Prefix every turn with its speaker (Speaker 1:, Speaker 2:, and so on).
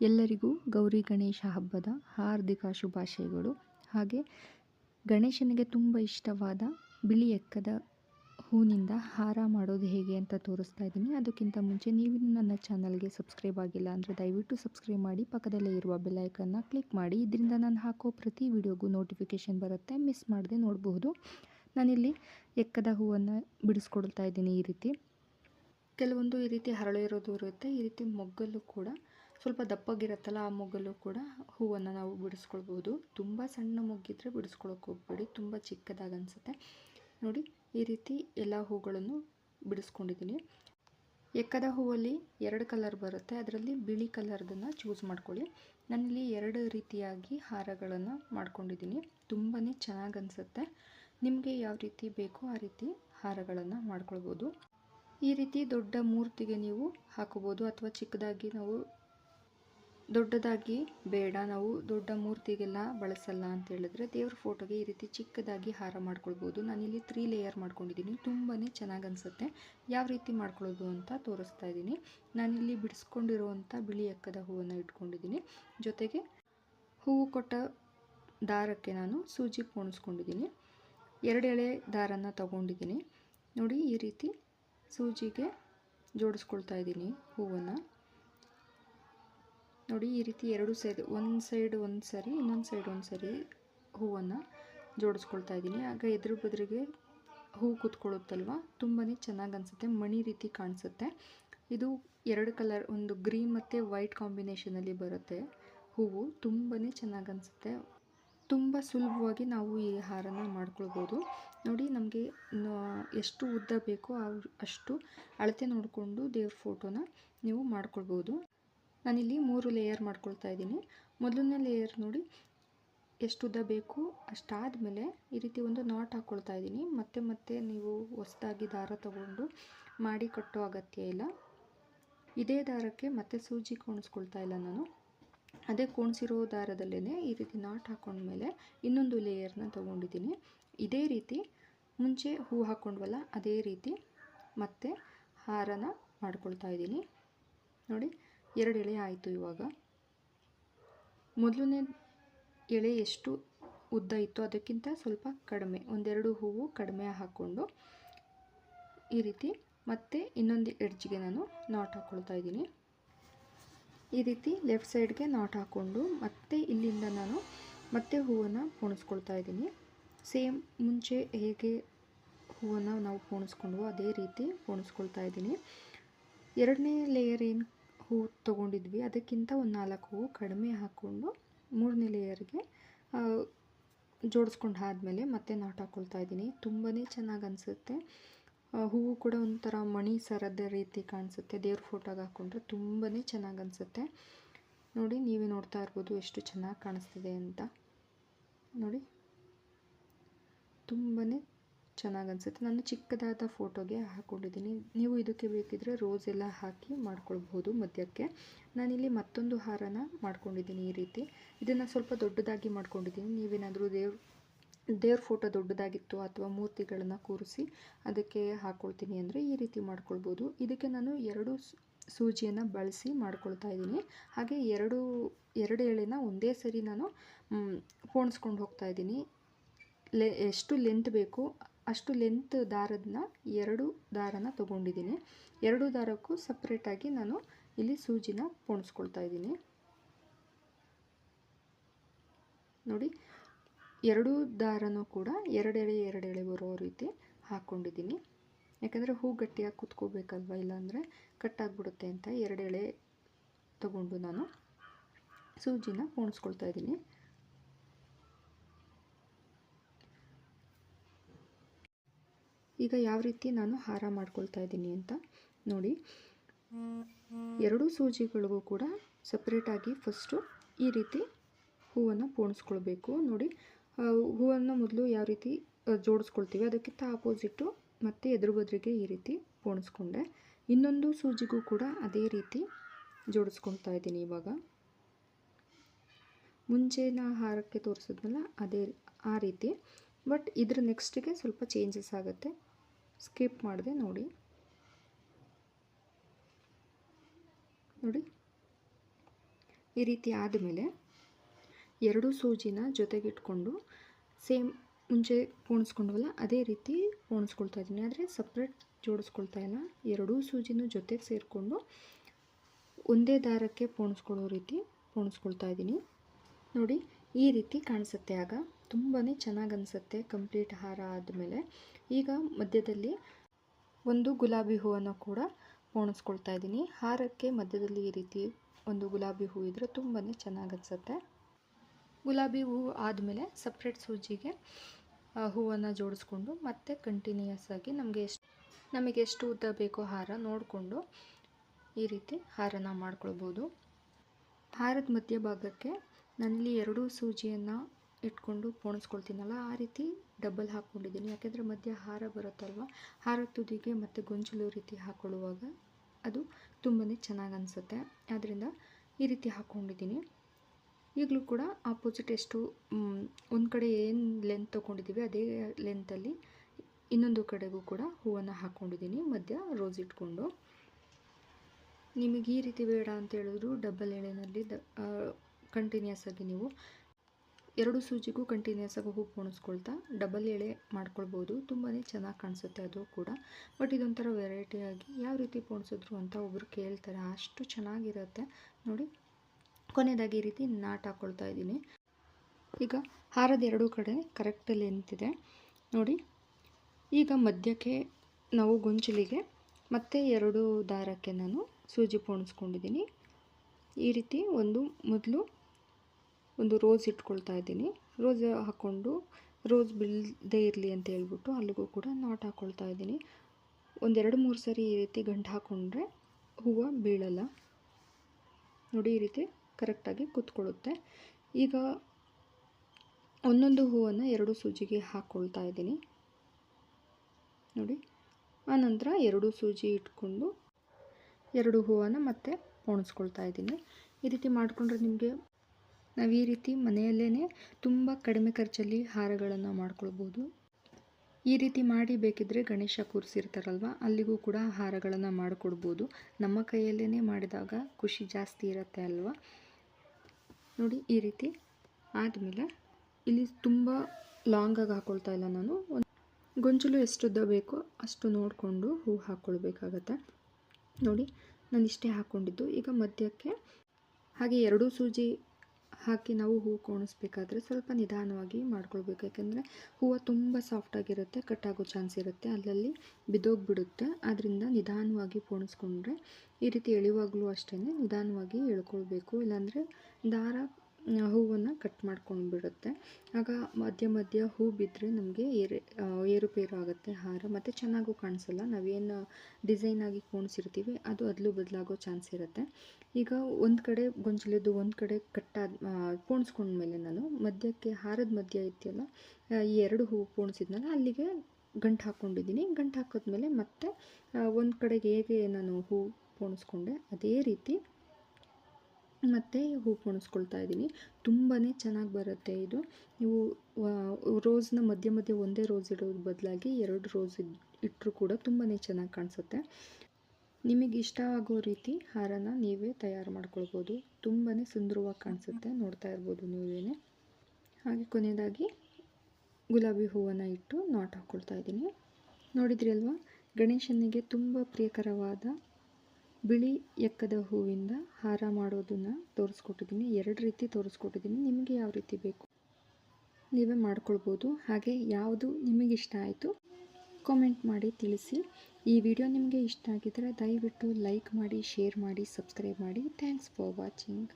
Speaker 1: ಎಲ್ಲರಿಗೂ ಗೌರಿ ಗಣೇಶ ಹಬ್ಬದ ಹಾರ್ದಿಕ ಶುಭಾಶಯಗಳು. ಹಾಗೆ ಗಣೇಶನಿಗೆ ತುಂಬ ಇಷ್ಟವಾದ ಬಿಳಿ ಎಕ್ಕದ ಹೂವಿನಿಂದ ಹಾರ ಮಾಡೋದು ಹೇಗೆ ಅಂತ ತೋರಿಸ್ತಾ ಇದ್ದೀನಿ. ಅದಕ್ಕಿಂತ ಮುಂಚೆ ನೀವು ನನ್ನ ಚಾನಲ್ಗೆ ಸಬ್ಸ್ಕ್ರೈಬ್ ಆಗಿಲ್ಲ ಅಂದರೆ ದಯವಿಟ್ಟು ಸಬ್ಸ್ಕ್ರೈಬ್ ಮಾಡಿ, ಪಕ್ಕದಲ್ಲೇ ಇರುವ ಬೆಲ್ಲೈಕನ್ನ ಕ್ಲಿಕ್ ಮಾಡಿ. ಇದರಿಂದ ನಾನು ಹಾಕೋ ಪ್ರತಿ ವಿಡಿಯೋಗೂ ನೋಟಿಫಿಕೇಷನ್ ಬರುತ್ತೆ. ಮಿಸ್ ಮಾಡದೆ ನೋಡಬಹುದು. ನಾನಿಲ್ಲಿ ಎಕ್ಕದ ಹೂವನ್ನು ಬಿಡಿಸ್ಕೊಡ್ತಾ ಇದ್ದೀನಿ ಈ ರೀತಿ. ಕೆಲವೊಂದು ಈ ರೀತಿ ಹರಳಿರೋದು ಇರುತ್ತೆ. ಈ ರೀತಿ ಮೊಗ್ಗಲ್ಲೂ ಕೂಡ ಸ್ವಲ್ಪ ದಪ್ಪಗಿರುತ್ತಲ್ಲ ಆ ಮೊಗ್ಗಲ್ಲೂ ಕೂಡ ಹೂವನ್ನು ನಾವು ಬಿಡಿಸ್ಕೊಳ್ಬೋದು. ತುಂಬ ಸಣ್ಣ ಮೊಗ್ಗಿದ್ರೆ ಬಿಡಿಸ್ಕೊಳಕ್ಕೆ ಹೋಗ್ಬೇಡಿ. ತುಂಬ ಚಿಕ್ಕದಾಗಿ ಅನಿಸುತ್ತೆ. ನೋಡಿ, ಈ ರೀತಿ ಎಲ್ಲ ಹೂಗಳನ್ನು ಬಿಡಿಸ್ಕೊಂಡಿದ್ದೀನಿ. ಎಕ್ಕದ ಹೂವಲ್ಲಿ ಎರಡು ಕಲರ್ ಬರುತ್ತೆ. ಅದರಲ್ಲಿ ಬಿಳಿ ಕಲರ್ದನ್ನು ಚೂಸ್ ಮಾಡ್ಕೊಳ್ಳಿ. ನಾನಿಲ್ಲಿ ಎರಡು ರೀತಿಯಾಗಿ ಹಾರಗಳನ್ನು ಮಾಡ್ಕೊಂಡಿದ್ದೀನಿ. ತುಂಬಾ ಚೆನ್ನಾಗಿ ಅನಿಸುತ್ತೆ. ನಿಮಗೆ ಯಾವ ರೀತಿ ಬೇಕೋ ಆ ರೀತಿ ಹಾರಗಳನ್ನು ಮಾಡ್ಕೊಳ್ಬೋದು. ಈ ರೀತಿ ದೊಡ್ಡ ಮೂರ್ತಿಗೆ ನೀವು ಹಾಕೋಬೋದು ಅಥವಾ ಚಿಕ್ಕದಾಗಿ ನಾವು ದೊಡ್ಡದಾಗಿ ಬೇಡ, ನಾವು ದೊಡ್ಡ ಮೂರ್ತಿಗೆಲ್ಲ ಬಳಸಲ್ಲ ಅಂತ ಹೇಳಿದ್ರೆ ದೇವ್ರ ಫೋಟೋಗೆ ಈ ರೀತಿ ಚಿಕ್ಕದಾಗಿ ಹಾರ ಮಾಡ್ಕೊಳ್ಬೋದು. ನಾನಿಲ್ಲಿ ತ್ರೀ ಲೇಯರ್ ಮಾಡ್ಕೊಂಡಿದ್ದೀನಿ. ತುಂಬಾ ಚೆನ್ನಾಗಿ ಅನಿಸುತ್ತೆ. ಯಾವ ರೀತಿ ಮಾಡ್ಕೊಳ್ಳೋದು ಅಂತ ತೋರಿಸ್ತಾ ಇದ್ದೀನಿ. ನಾನಿಲ್ಲಿ ಬಿಡಿಸ್ಕೊಂಡಿರುವಂಥ ಬಿಳಿ ಅಕ್ಕದ ಹೂವನ್ನು ಇಟ್ಕೊಂಡಿದ್ದೀನಿ. ಜೊತೆಗೆ ಹೂವು ಕೊಟ್ಟ ದಾರಕ್ಕೆ ನಾನು ಸೂಜಿ ಪೋಣಿಸ್ಕೊಂಡಿದ್ದೀನಿ ಎರಡು ಎಳೆ ದಾರನ ತಗೊಂಡಿದ್ದೀನಿ. ನೋಡಿ ಈ ರೀತಿ ಸೂಜಿಗೆ ಜೋಡಿಸ್ಕೊಳ್ತಾ ಇದ್ದೀನಿ ಹೂವನ್ನು. ನೋಡಿ ಈ ರೀತಿ ಎರಡು ಸೈಡ್, ಒಂದು ಸೈಡ್ ಒಂದು ಸರಿ, ಇನ್ನೊಂದು ಸೈಡ್ ಒಂದು ಸರಿ ಹೂವನ್ನು ಜೋಡಿಸ್ಕೊಳ್ತಾ ಇದ್ದೀನಿ. ಆಗ ಎದುರು ಬದ್ರಿಗೆ ಹೂ ಕೂತ್ಕೊಳ್ಳುತ್ತಲ್ವ? ತುಂಬಾ ಚೆನ್ನಾಗಿ ಅನಿಸುತ್ತೆ, ಮಣಿ ರೀತಿ ಕಾಣಿಸುತ್ತೆ. ಇದು ಎರಡು ಕಲರ್, ಒಂದು ಗ್ರೀನ್ ಮತ್ತು ವೈಟ್ ಕಾಂಬಿನೇಷನಲ್ಲಿ ಬರುತ್ತೆ ಹೂವು. ತುಂಬಾ ಚೆನ್ನಾಗಿ ಅನಿಸುತ್ತೆ. ತುಂಬ ಸುಲಭವಾಗಿ ನಾವು ಈ ಹಾರನ ಮಾಡ್ಕೊಳ್ಬೋದು. ನೋಡಿ ನಮಗೆ ಎಷ್ಟು ಉದ್ದ ಬೇಕೋ ಅಷ್ಟು ಅಳತೆ ನೋಡಿಕೊಂಡು ದೇವ್ರ ಫೋಟೋನ ನೀವು ಮಾಡ್ಕೊಳ್ಬೋದು. ನಾನಿಲ್ಲಿ ಮೂರು ಲೇಯರ್ ಮಾಡ್ಕೊಳ್ತಾ ಇದ್ದೀನಿ. ಮೊದಲನೇ ಲೇಯರ್ ನೋಡಿ, ಎಷ್ಟು ಉದ್ದ ಬೇಕು ಅಷ್ಟಾದಮೇಲೆ ಈ ರೀತಿ ಒಂದು ನಾಟ್ ಹಾಕ್ಕೊಳ್ತಾ ಇದ್ದೀನಿ. ಮತ್ತೆ ಮತ್ತೆ ನೀವು ಹೊಸದಾಗಿ ದಾರ ತಗೊಂಡು ಮಾಡಿ ಕಟ್ಟೋ ಅಗತ್ಯ ಇಲ್ಲ. ಇದೇ ದಾರಕ್ಕೆ ಮತ್ತೆ ಸೂಜಿ ಕೋಣಿಸ್ಕೊಳ್ತಾ ಇಲ್ಲ ನಾನು. ಅದೇ ಕೋಣಿಸಿರೋ ದಾರದಲ್ಲೇ ಈ ರೀತಿ ನಾಟ್ ಹಾಕೊಂಡ್ಮೇಲೆ ಇನ್ನೊಂದು ಲೇಯರ್ನ ತೊಗೊಂಡಿದ್ದೀನಿ. ಇದೇ ರೀತಿ ಮುಂಚೆ ಹೂ ಹಾಕ್ಕೊಂಡ್ವಲ್ಲ ಅದೇ ರೀತಿ ಮತ್ತೆ ಹಾರನ ಮಾಡ್ಕೊಳ್ತಾ ಇದ್ದೀನಿ. ನೋಡಿ ಎರಡು ಎಳೆ ಆಯಿತು ಇವಾಗ. ಮೊದಲನೇ ಎಳೆ ಎಷ್ಟು ಉದ್ದ ಇತ್ತು ಅದಕ್ಕಿಂತ ಸ್ವಲ್ಪ ಕಡಿಮೆ, ಒಂದೆರಡು ಹೂವು ಕಡಿಮೆ ಹಾಕ್ಕೊಂಡು ಈ ರೀತಿ. ಮತ್ತೆ ಇನ್ನೊಂದು ಎಡ್ಜ್ಗೆ ನಾನು ನಾಟ್ ಹಾಕ್ಕೊಳ್ತಾ ಇದ್ದೀನಿ. ಈ ರೀತಿ ಲೆಫ್ಟ್ ಸೈಡ್ಗೆ ನಾಟ್ ಹಾಕ್ಕೊಂಡು ಮತ್ತೆ ಇಲ್ಲಿಂದ ನಾನು ಮತ್ತೆ ಹೂವನ್ನು ಪೋಣಿಸ್ಕೊಳ್ತಾ ಇದ್ದೀನಿ. ಸೇಮ್ ಮುಂಚೆ ಹೇಗೆ ಹೂವನ್ನು ನಾವು ಪೋಣಿಸ್ಕೊಂಡು ಅದೇ ರೀತಿ ಪೋಣಿಸ್ಕೊಳ್ತಾ ಇದ್ದೀನಿ. ಎರಡನೇ ಲೇಯರ್ ಏನು ಹೂ ತೊಗೊಂಡಿದ್ವಿ. ಅದಕ್ಕಿಂತ ಒಂದು ನಾಲ್ಕು ಹೂವು ಕಡಿಮೆ ಹಾಕ್ಕೊಂಡು ಮೂರನೇ ಲೇಯರ್ಗೆ ಜೋಡಿಸ್ಕೊಂಡು ಆದಮೇಲೆ ಮತ್ತೆ ನಾಟ್ ಹಾಕ್ಕೊಳ್ತಾ ಇದ್ದೀನಿ. ತುಂಬಾ ಚೆನ್ನಾಗಿ ಅನಿಸುತ್ತೆ. ಹೂವು ಕೂಡ ಒಂಥರ ಮಣಿ ಸರದ ರೀತಿ ಕಾಣಿಸುತ್ತೆ. ದೇವ್ರ ಫೋಟೋಗೆ ಹಾಕ್ಕೊಂಡ್ರೆ ತುಂಬಾ ಚೆನ್ನಾಗಿ ಅನಿಸುತ್ತೆ. ನೋಡಿ, ನೀವೇ ನೋಡ್ತಾ ಇರ್ಬೋದು ಎಷ್ಟು ಚೆನ್ನಾಗಿ ಕಾಣಿಸ್ತಿದೆ ಅಂತ. ನೋಡಿ. ತುಂಬಾ ಚೆನ್ನಾಗಿ ಅನಿಸುತ್ತೆ. ನಾನು ಚಿಕ್ಕದಾದ ಫೋಟೋಗೆ ಹಾಕ್ಕೊಂಡಿದ್ದೀನಿ ನೀವು ಇದಕ್ಕೆ ಬೇಕಿದ್ರೆ ರೋಸ್ ಎಲ್ಲ ಹಾಕಿ ಮಾಡ್ಕೊಳ್ಬೋದು ಮಧ್ಯಕ್ಕೆ ನಾನಿಲ್ಲಿ ಮತ್ತೊಂದು ಹಾರನ ಮಾಡ್ಕೊಂಡಿದ್ದೀನಿ ಈ ರೀತಿ. ಇದನ್ನು ಸ್ವಲ್ಪ ದೊಡ್ಡದಾಗಿ ಮಾಡ್ಕೊಂಡಿದ್ದೀನಿ. ನೀವೇನಾದರೂ ದೇವ್ರ ದೇವ್ರ ಫೋಟೋ ದೊಡ್ಡದಾಗಿತ್ತು ಅಥವಾ ಮೂರ್ತಿಗಳನ್ನು ಕೂರಿಸಿ ಅದಕ್ಕೆ ಹಾಕ್ಕೊಳ್ತೀನಿ ಅಂದರೆ ಈ ರೀತಿ ಮಾಡ್ಕೊಳ್ಬೋದು ಇದಕ್ಕೆ ನಾನು ಎರಡು ಸೂಜಿಯನ್ನು ಬಳಸಿ ಮಾಡ್ಕೊಳ್ತಾ ಇದ್ದೀನಿ. ಹಾಗೆ ಎರಡು ಎರಡು ಎಳೆನ ಒಂದೇ ಸರಿ ನಾನು ಪೋಣಿಸ್ಕೊಂಡು ಹೋಗ್ತಾ ಇದ್ದೀನಿ. ಲೆ, ಎಷ್ಟು ಲೆಂತ್ ಬೇಕು ಅಷ್ಟು ಲೆಂತ್ ದಾರದನ್ನ ಎರಡು ದಾರನ ತೊಗೊಂಡಿದ್ದೀನಿ. ಎರಡು ದಾರಕ್ಕೂ ಸಪ್ರೇಟಾಗಿ ನಾನು ಇಲ್ಲಿ ಸೂಜಿನ ಪೋಣಿಸ್ಕೊಳ್ತಾ ಇದ್ದೀನಿ. ನೋಡಿ, ಎರಡು ದಾರನೂ ಕೂಡ ಎರಡೆಳೆ ಎರಡೆಳೆ ಬರೋ ರೀತಿ ಹಾಕ್ಕೊಂಡಿದ್ದೀನಿ ಯಾಕಂದರೆ ಹೂ ಗಟ್ಟಿಯಾಗಿ ಕುತ್ಕೋಬೇಕಲ್ವ? ಇಲ್ಲಾಂದರೆ ಕಟ್ಟಾಗ್ಬಿಡುತ್ತೆ ಅಂತ ಎರಡೆಳೆ ತಗೊಂಡು ನಾನು ಸೂಜಿನ ಪೋಣಿಸ್ಕೊಳ್ತಾ ಇದ್ದೀನಿ. ಈಗ ಯಾವ ರೀತಿ ನಾನು ಹಾರ ಮಾಡ್ಕೊಳ್ತಾ ಇದ್ದೀನಿ ಅಂತ ನೋಡಿ. ಎರಡೂ ಸೂಜಿಗಳಿಗೂ ಕೂಡ ಸಪ್ರೇಟಾಗಿ ಫಸ್ಟು ಈ ರೀತಿ ಹೂವನ್ನು ಪೋಣಿಸ್ಕೊಳ್ಬೇಕು ನೋಡಿ. ಹೂವನ್ನು ಮೊದಲು ಯಾವ ರೀತಿ ಜೋಡಿಸ್ಕೊಳ್ತೀವಿ ಅದಕ್ಕಿಂತ ಆಪೋಸಿಟ್ಟು ಮತ್ತು ಎದುರು ಬದ್ರಿಗೆ ಈ ರೀತಿ ಪೋಣಿಸ್ಕೊಂಡೆ. ಇನ್ನೊಂದು ಸೂಜಿಗೂ ಕೂಡ ಅದೇ ರೀತಿ ಜೋಡಿಸ್ಕೊಳ್ತಾ ಇದ್ದೀನಿ ಇವಾಗ. ಮುಂಚೆನ ಹಾರಕ್ಕೆ ತೋರಿಸಿದ್ನಲ್ಲ, ಅದೇ ಆ ರೀತಿ. ಬಟ್ ಇದ್ರ ನೆಕ್ಸ್ಟಿಗೆ ಸ್ವಲ್ಪ ಚೇಂಜಸ್ ಆಗುತ್ತೆ. ಸ್ಕಿಪ್ ಮಾಡಿದೆ, ನೋಡಿ. ನೋಡಿ. ಈ ರೀತಿ ಆದಮೇಲೆ ಎರಡು ಸೂಜಿನ ಜೊತೆಗಿಟ್ಕೊಂಡು ಸೇಮ್ ಮುಂಚೆ ಪೋಣಿಸ್ಕೊಂಡವಲ್ಲ, ಅದೇ ರೀತಿ ಪೋಣಿಸ್ಕೊಳ್ತಾ ಇದ್ದೀನಿ. ಆದರೆ ಸಪ್ರೇಟ್ ಜೋಡಿಸ್ಕೊಳ್ತಾ ಇಲ್ಲ. ಎರಡೂ ಸೂಜಿನೂ ಜೊತೆಗೆ ಸೇರಿಕೊಂಡು ಒಂದೇ ದಾರಕ್ಕೆ ಪೋಣಿಸ್ಕೊಳ್ಳೋ ರೀತಿ ಪೋಣಿಸ್ಕೊಳ್ತಾ ಇದ್ದೀನಿ. ನೋಡಿ ಈ ರೀತಿ ಕಾಣಿಸುತ್ತೆ. ಆಗ ತುಂಬಾ ಚೆನ್ನಾಗಿ ಅನಿಸುತ್ತೆ ಕಂಪ್ಲೀಟ್ ಹಾರ ಆದಮೇಲೆ. ಈಗ ಮಧ್ಯದಲ್ಲಿ ಒಂದು ಗುಲಾಬಿ ಹೂವನ್ನು ಕೂಡ ಪೋಣಿಸ್ಕೊಳ್ತಾ ಇದ್ದೀನಿ. ಹಾರಕ್ಕೆ ಮಧ್ಯದಲ್ಲಿ ಈ ರೀತಿ ಒಂದು ಗುಲಾಬಿ ಹೂ ಇದ್ದರೆ ತುಂಬಾ ಚೆನ್ನಾಗಿ ಅನಿಸುತ್ತೆ. ಗುಲಾಬಿ ಹೂ ಆದಮೇಲೆ ಸಪ್ರೇಟ್ ಸೂಜಿಗೆ ಹೂವನ್ನು ಜೋಡಿಸ್ಕೊಂಡು ಮತ್ತೆ ಕಂಟಿನ್ಯೂಯಸ್ ಆಗಿ ನಮಗೆ ಎಷ್ಟು ನಮಗೆ ಎಷ್ಟು ಉದ್ದ ಬೇಕೋ ಹಾರ ನೋಡಿಕೊಂಡು ಈ ರೀತಿ ಹಾರನ ಮಾಡ್ಕೊಳ್ಬೋದು. ಹಾರದ ಮಧ್ಯಭಾಗಕ್ಕೆ ನಾನಿಲ್ಲಿ ಎರಡೂ ಸೂಜಿಯನ್ನು ಇಟ್ಕೊಂಡು ಪೋಣಿಸ್ಕೊಳ್ತೀನಲ್ಲ, ಆ ರೀತಿ ಡಬಲ್ ಹಾಕ್ಕೊಂಡಿದ್ದೀನಿ. ಯಾಕೆಂದರೆ ಮಧ್ಯ ಹಾರ ಬರುತ್ತಲ್ವ? ಹಾರದ ತುದಿಗೆ ಮತ್ತು ಗೊಂಚಲು ರೀತಿ ಹಾಕ್ಕೊಳ್ಳುವಾಗ ಅದು ತುಂಬಾ ಚೆನ್ನಾಗಿ ಅನಿಸುತ್ತೆ. ಆದ್ದರಿಂದ ಈ ರೀತಿ ಹಾಕ್ಕೊಂಡಿದ್ದೀನಿ ಈಗಲೂ ಕೂಡ ಆಪೋಸಿಟ್ ಎಷ್ಟು ಒಂದು ಕಡೆ ಏನು ಲೆಂತ್ ತೊಗೊಂಡಿದ್ದೀವಿ ಅದೇ ಲೆಂತಲ್ಲಿ ಇನ್ನೊಂದು ಕಡೆಗೂ ಕೂಡ ಹೂವನ್ನು ಹಾಕ್ಕೊಂಡಿದ್ದೀನಿ ಮಧ್ಯ ರೋಸ್ ಇಟ್ಕೊಂಡು. ನಿಮಗೆ ಈ ರೀತಿ ಬೇಡ ಅಂತ ಹೇಳಿದ್ರು ಡಬ್ಬಲ್ ಎಳೆನಲ್ಲಿ ದ ಕಂಟಿನ್ಯೂಸ್ ಆಗಿ ನೀವು ಎರಡು ಸೂಜಿಗೂ ಕಂಟಿನ್ಯೂಸ್ ಆಗಿ ಹೂ ಪೋಣಿಸ್ಕೊಳ್ತಾ ಡಬಲ್ ಎಳೆ ಮಾಡ್ಕೊಳ್ಬೋದು. ತುಂಬಾ ಚೆನ್ನಾಗಿ ಕಾಣಿಸುತ್ತೆ ಅದು ಕೂಡ. ಬಟ್ ಇದೊಂಥರ ವೆರೈಟಿಯಾಗಿ ಯಾವ ರೀತಿ ಪೋಣಿಸಿದ್ರು ಅಂತ ಒಬ್ಬರು ಕೇಳ್ತಾರೆ. ಅಷ್ಟು ಚೆನ್ನಾಗಿರುತ್ತೆ. ನೋಡಿ, ಕೊನೆಯದಾಗಿ ಈ ರೀತಿ ನಾಟ್ ಹಾಕ್ಕೊಳ್ತಾ ಇದ್ದೀನಿ. ಈಗ ಹಾರದ ಎರಡೂ ಕಡೆ ಕರೆಕ್ಟ್ ಲೆಂತಿದೆ ನೋಡಿ, ಈಗ ಮಧ್ಯಕ್ಕೆ ನಾವು ಗೊಂಚಲಿಗೆ ಮತ್ತೆ ಎರಡು ದಾರಕ್ಕೆ ನಾನು ಸೂಜಿ ಪೋಣಿಸ್ಕೊಂಡಿದ್ದೀನಿ ಈ ರೀತಿ ಒಂದು ಮೊದಲು ಒಂದು ರೋಸ್ ಇಟ್ಕೊಳ್ತಾ ಇದ್ದೀನಿ. ರೋಸ್ ಹಾಕ್ಕೊಂಡು ರೋಸ್ ಬೀಳದೇ ಇರಲಿ ಅಂತ ಹೇಳ್ಬಿಟ್ಟು ಅಲ್ಲಿಗೂ ಕೂಡ ನಾಟ್ ಹಾಕ್ಕೊಳ್ತಾ ಇದ್ದೀನಿ. ಒಂದೆರಡು ಮೂರು ಸರಿ ಈ ರೀತಿ ಗಂಟು ಹಾಕ್ಕೊಂಡ್ರೆ ಹೂವು ಬೀಳಲ್ಲ. ನೋಡಿ ಈ ರೀತಿ ಕರೆಕ್ಟಾಗಿ ಕೂತ್ಕೊಳ್ಳುತ್ತೆ. ಈಗ ಒಂದೊಂದು ಹೂವನ್ನು ಎರಡು ಸೂಜಿಗೆ ಹಾಕ್ಕೊಳ್ತಾ ಇದ್ದೀನಿ. ನೋಡಿ, ಆನಂತರ ಎರಡು ಸೂಜಿ ಇಟ್ಕೊಂಡು ಎರಡು ಹೂವನ್ನು ಮತ್ತೆ ಒಣಸ್ಕೊಳ್ತಾ ಇದ್ದೀನಿ. ಈ ರೀತಿ ಮಾಡಿಕೊಂಡ್ರೆ ನಿಮಗೆ ನಾವು ಈ ರೀತಿ ಮನೆಯಲ್ಲೇ ತುಂಬ ಕಡಿಮೆ ಖರ್ಚಲ್ಲಿ ಹಾರಗಳನ್ನು ಮಾಡ್ಕೊಳ್ಬೋದು. ಈ ರೀತಿ ಮಾಡಿ ಬೇಕಿದ್ದರೆ ಗಣೇಶ ಕೂರಿಸಿರ್ತಾರಲ್ವ ಅಲ್ಲಿಗೂ ಕೂಡ ಹಾರಗಳನ್ನು ಮಾಡಿಕೊಡ್ಬೋದು. ನಮ್ಮ ಕೈಯಲ್ಲೇ ಮಾಡಿದಾಗ ಖುಷಿ ಜಾಸ್ತಿ ಇರುತ್ತೆ ಅಲ್ವಾ? ನೋಡಿ, ಈ ರೀತಿ ಆದಮೇಲೆ ಇಲ್ಲಿ ತುಂಬ ಲಾಂಗಾಗಿ ಹಾಕ್ಕೊಳ್ತಾ ಇಲ್ಲ ನಾನು. ಗೊಂಚಲು ಎಷ್ಟುದ್ದ ಬೇಕೋ ಅಷ್ಟು ನೋಡಿಕೊಂಡು ಹೂ ಹಾಕ್ಕೊಳ್ಬೇಕಾಗತ್ತೆ ನೋಡಿ, ನಾನು ಇಷ್ಟೇ ಹಾಕ್ಕೊಂಡಿದ್ದು ಈಗ ಮಧ್ಯಕ್ಕೆ ಹಾಗೆ ಎರಡೂ ಸೂಜಿ ಹಾಕಿ ನಾವು ಹೂವು ಕೋಣಿಸ್ಬೇಕಾದ್ರೆ ಸ್ವಲ್ಪ ನಿಧಾನವಾಗಿ ಮಾಡ್ಕೊಳ್ಬೇಕು. ಯಾಕೆಂದರೆ ಹೂವು ತುಂಬ ಸಾಫ್ಟಾಗಿರುತ್ತೆ ಕಟ್ಟಾಗೋ ಚಾನ್ಸ್ ಇರುತ್ತೆ. ಅಲ್ಲಲ್ಲಿ ಬಿದ್ದೋಗ್ಬಿಡುತ್ತೆ. ಆದ್ದರಿಂದ ನಿಧಾನವಾಗಿ ಪೋಣಿಸ್ಕೊಂಡ್ರೆ ಈ ರೀತಿ ಎಳೆಯುವಾಗಲೂ ಅಷ್ಟೇ ನಿಧಾನವಾಗಿ ಎಳ್ಕೊಳ್ಬೇಕು. ಇಲ್ಲಾಂದರೆ ದಾರ ಹೂವನ್ನು ಕಟ್ ಮಾಡ್ಕೊಂಡು ಬಿಡುತ್ತೆ ಆಗ ಮಧ್ಯ ಮಧ್ಯ ಹೂ ಬಿದ್ದರೆ ನಮಗೆ ಏರು ಏರುಪೇರು ಆಗುತ್ತೆ ಹಾರ. ಮತ್ತು ಚೆನ್ನಾಗೂ ಕಾಣಿಸಲ್ಲ. ನಾವೇನು ಡಿಸೈನಾಗಿ ಕೋಣಿಸಿರ್ತೀವಿ, ಅದು ಅದಲು ಬದಲಾಗೋ ಚಾನ್ಸ್ ಇರುತ್ತೆ. ಈಗ ಒಂದು ಕಡೆ ಗೊಂಚಲಿದ್ದು ಒಂದು ಕಡೆ ಕಟ್ಟಾದ ಪೋಣಿಸ್ಕೊಂಡ್ಮೇಲೆ ನಾನು ಮಧ್ಯಕ್ಕೆ, ಹಾರದ ಮಧ್ಯ ಇದೆಯಲ್ಲ ಈ ಎರಡು ಹೂ ಪೋಣಿಸಿದ್ನಲ್ಲ ಅಲ್ಲಿಗೆ ಗಂಟು ಹಾಕ್ಕೊಂಡಿದ್ದೀನಿ. ಗಂಟು ಹಾಕಿದ್ಮೇಲೆ ಮತ್ತೆ ಒಂದು ಕಡೆಗೆ ಹೇಗೆ ನಾನು ಹೂ ಪೋಣಿಸ್ಕೊಂಡೆ ಅದೇ ರೀತಿ ಮತ್ತು ಹೂ ಪೋಣಿಸ್ಕೊಳ್ತಾ ಇದ್ದೀನಿ. ತುಂಬಾ ಚೆನ್ನಾಗಿ ಬರುತ್ತೆ ಇದು. ನೀವು ರೋಸ್ನ ಮಧ್ಯ ಮಧ್ಯೆ ಒಂದೇ ರೋಸ್ ಇಡೋದ್ರ ಬದಲಾಗಿ ಎರಡು ರೋಸ್ ಇಟ್ಟರು ಕೂಡ ತುಂಬಾ ಚೆನ್ನಾಗಿ ಕಾಣಿಸುತ್ತೆ. ನಿಮಗೆ ಇಷ್ಟ ಆಗೋ ರೀತಿ ಹಾರನ ನೀವೇ ತಯಾರು ಮಾಡ್ಕೊಳ್ಬೋದು. ತುಂಬಾ ಸುಂದರವಾಗಿ ಕಾಣಿಸುತ್ತೆ. ನೋಡ್ತಾ ಇರ್ಬೋದು ನೀವೇ ಹಾಗೆ ಕೊನೆಯದಾಗಿ ಗುಲಾಬಿ ಹೂವನ್ನು ಇಟ್ಟು ನಾಟ್ ಹಾಕ್ಕೊಳ್ತಾ ಇದ್ದೀನಿ. ನೋಡಿದ್ರಿ ಅಲ್ವಾ? ಗಣೇಶನಿಗೆ ತುಂಬ ಪ್ರಿಯಕರವಾದ ಬಿಳಿ ಎಕ್ಕದ ಹೂವಿಂದ ಹಾರ ಮಾಡೋದನ್ನು ತೋರಿಸ್ಕೊಟ್ಟಿದ್ದೀನಿ. ಎರಡು ರೀತಿ ತೋರಿಸ್ಕೊಟ್ಟಿದ್ದೀನಿ. ನಿಮಗೆ ಯಾವ ರೀತಿ ಬೇಕು ನೀವೇ ಮಾಡ್ಕೊಳ್ಬೋದು. ಹಾಗೆ ಯಾವುದು ನಿಮಗಿಷ್ಟ ಆಯಿತು ಕಾಮೆಂಟ್ ಮಾಡಿ ತಿಳಿಸಿ. ಈ ವಿಡಿಯೋ ನಿಮಗೆ ಇಷ್ಟ ಆಗಿದ್ದರೆ ದಯವಿಟ್ಟು ಲೈಕ್ ಮಾಡಿ ಶೇರ್ ಮಾಡಿ ಸಬ್ಸ್ಕ್ರೈಬ್ ಮಾಡಿ. Thanks for watching